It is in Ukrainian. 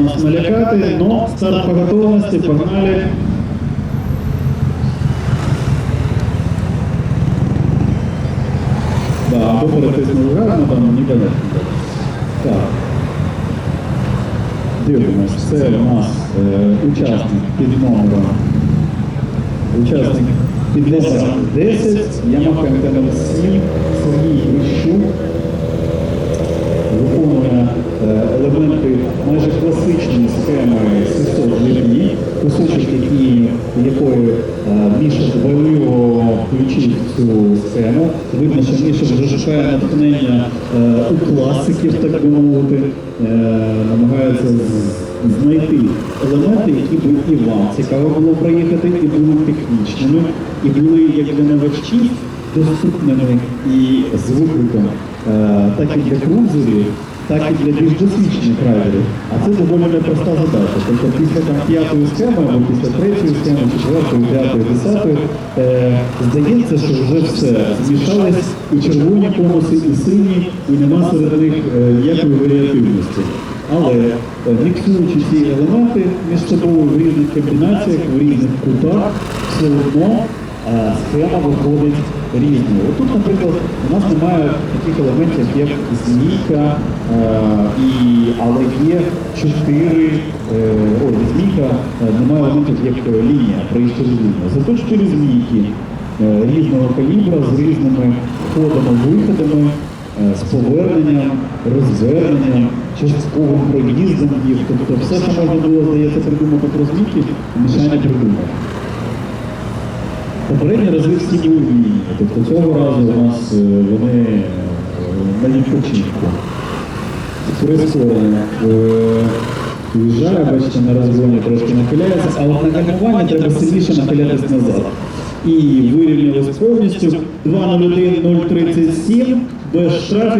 нас налякати, но старт по готовности, погнали. Да, або перетиснув газ, ну там непонятно. Так. Дивимось, це у нас е, учасник під номером. Учасник під номером 10, Ямаха МТН 7, кусочок, який, якої е, Міша дбайливо включив цю схему. Видно, що Міша вже шукає натхнення у класиків, так би мовити, намагається знайти елементи, які б і вам цікаво було проїхати, і були технічними, і були як для новачків доступними і з викликом так і для крузерів, так і для більш досвідчених райдерів. А це доволі непроста задача. Тобто після там п'ятої схеми, або після третьої схеми, четвертої, п'ятої, десятої, е, здається, що вже все змішались і червоні конуси, і сині, і нема серед них е, ніякої варіативності. Але е, міксуючи ці елементи між собою в різних комбінаціях, в різних кутах, все одно схема виходить різною. Отут, наприклад, у нас немає таких елементів, як змійка, е, але є чотири, е, ой, змійка, е, немає елементів як е, лінія, проїжджа лінія. Зато чотири змійки е, різного калібра з різними входами, виходами, е, з поверненням, розверненням, частковим проїздом їх. Тобто все, що можна було, здається, придумати про змійки, Мішаня придумав. Попередні рази всі були вільні, тобто цього разу у нас е, вони е, на відпочинку. Прискорено. Виїжджає, Уїжджає, бачите, на розгоні трошки нахиляється, але на гальмування треба сильніше нахилятись назад. І вирівнялись повністю 2.01.037 без штрафів.